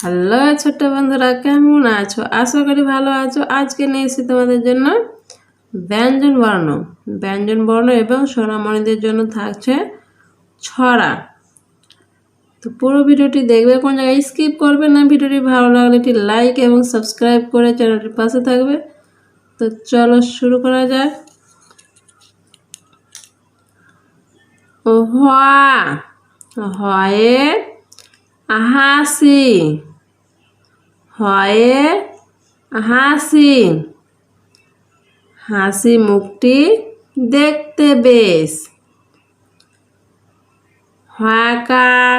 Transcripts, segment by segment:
Hello ছোট্ট বন্ধুরা, কেমন আছো? আশা করি ভালো আছো। আজকে নিয়ে এসেছি তোমাদের জন্য ব্যঞ্জন বর্ণ। ব্যঞ্জন বর্ণ এবং সোনামণিদের জন্য থাকছে ছড়া। তো পুরো ভিডিওটি দেখবে, কোন জায়গায় স্কিপ করবে না। ভিডিওটি ভালো লাগলে একটি লাইক এবং সাবস্ক্রাইব করে চ্যানেলটির পাশে থাকবে। তো চলো শুরু করা ও হওয়া। হয়ে হাসি। হয়ে হাসি হাসি মুখটি দেখতে বেশ হাকার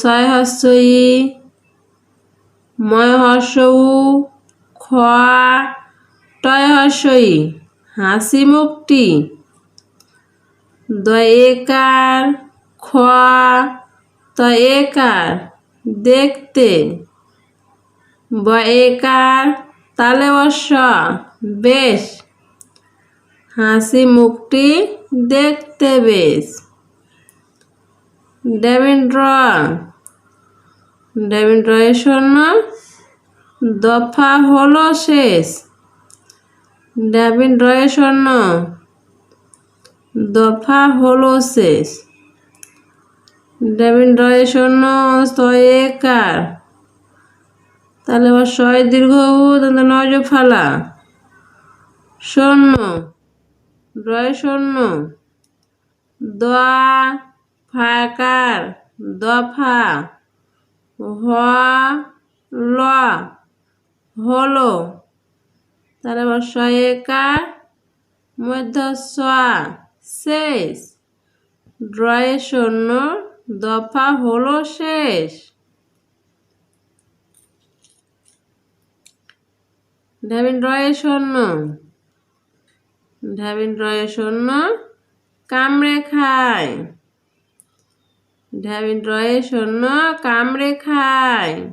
ছয় হস্যই ময় হর্ষউ খ টয় হর্ষই হাসি মুখটি, দয়েকার খ তয়েকার। দেখতে। বয়েকার, তালে বর্ষ বেশ। হাসি মুখটি দেখতে বেশ। ডেভিন্ড্র এর শূন্য দফা হলো শেষ। ডেভিন্ড্র এর শূন্য দফা হলো শেষ। ডেভিন্ড্র এর শূন্য স্তয়েকার তাহলে আবার ছয় দীর্ঘ উ তাহলে নয় ফালা। শূন্য। ড্রয় শূন্য। দোয়া ফাকার। দফা হ ল। হলো। তাহলে আবার ছয়েকার মধ্য শেষ। ড্রয়ে শূন্য। দফা হলো শেষ। ঢাবিন রয়ে শূন্য। ঢাবিন রয়ে শূন্য, কামড়ে খায়। ঢাবিন রয়ে শূন্য, কামড়ে খায়।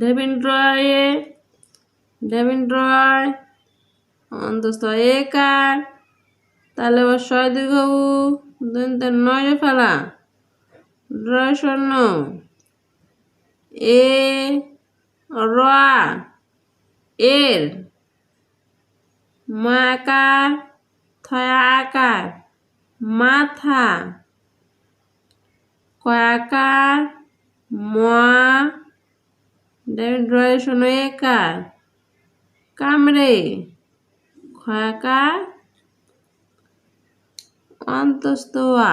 ঢাবিন রয়ে, ঢাবিন রয় অন্তস্থ একার। তাহলে আবার ছয় দীর্ঘ নয় ফেলা। রয় শূন্য এ র। এর। মা আকার থয়া আকার মাথা। কয়াকার মা। রয় শূন্য একার। কামড়ে। খয়াকার অন্তস্তোয়া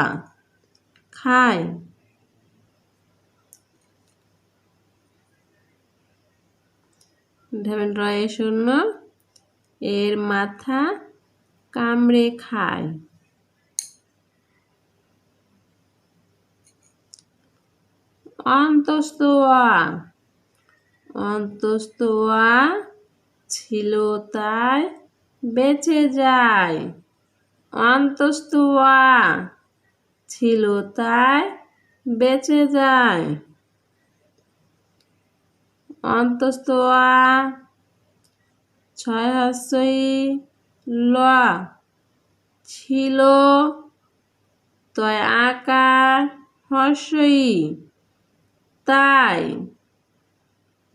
খায় ঢেবেন শূন্য এর মাথা কামড়ে খায়। অন্তস্তোয়া অন্তস্তোয়া ছিল তাই বেঁচে যায়। অন্তস্তোয়া ছিল তাই বেঁচে যায়। অন্তস্তোয়া ছয় হাস্যই ল ছিল তয় আকার হর্ষই তাই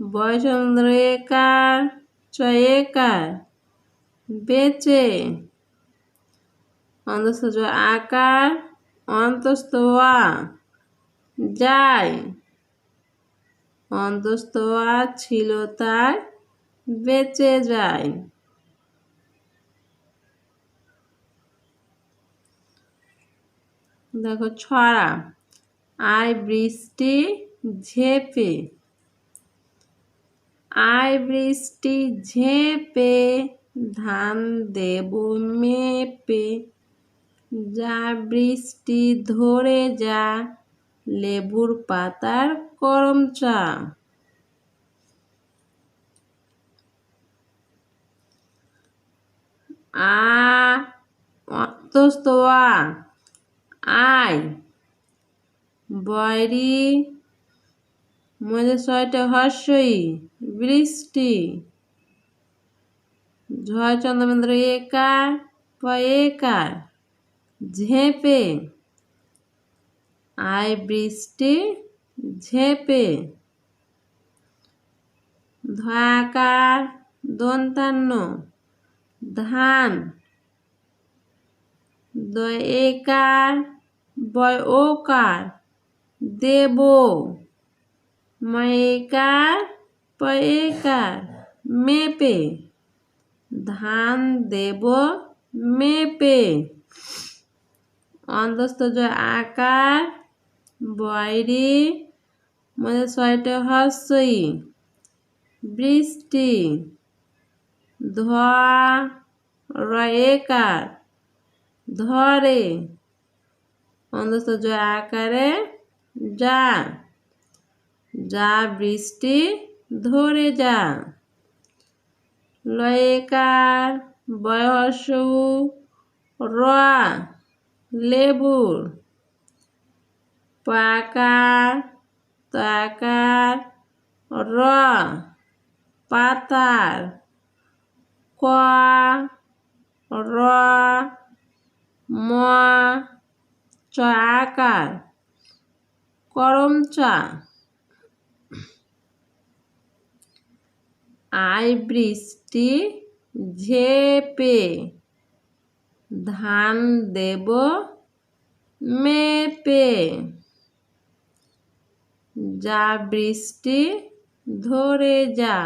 বয়সন্দ্র একার ছয় একার বেচে। অন্তস্থ আকার অন্তস্থ যায়। অন্তস্থ ছিল তাই বেঁচে যায়। দেখো ছড়া, আয় বৃষ্টি ঝেপে। আয় বৃষ্টি ঝেপে। ধান দেব মেপে, যা বৃষ্টি ধরে যা, লেবুর পাতার করম চা। আ আয়। বয়রি মধ্যে ছয়টা হর্ষই, বৃষ্টি। ঝয় চন্দ্রমেন্দ্র একার, পয় একার, ঝেঁপে। আই বৃষ্টি, ঝেঁপে। ধয়াকার, দন্তান্ন। ধান দয়েকার বয় ওকার, দেব। ময়েকার পয়েকার মেপে। ধান দেব মেপে। অন্তস্থ আকার, বয়রি, মধ্যে ছয়টা হস্যই, বৃষ্টি, ধোয়া রয়েকার ধরে। অন্তস্থ আকারে যা যা বৃষ্টি ধরে যা। লয়েকার বয়স র লেবুর পাকার তাকার র পাতার ক র ম চ আকার করম আই বৃষ্টি ঝেপে, ধান দেব মেপে। যা বৃষ্টি ধরে যা,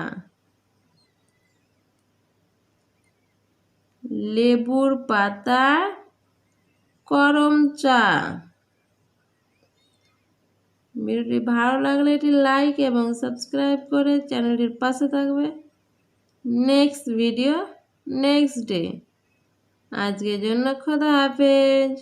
লেবুর পাতা করম চা। ভিডিওটি ভালো লাগলে এটি লাইক এবং সাবস্ক্রাইব করে চ্যানেলটির পাশে থাকবে। নেক্সট ভিডিও নেক্সট ডে আজকের জন্য খোদা হাফেজ।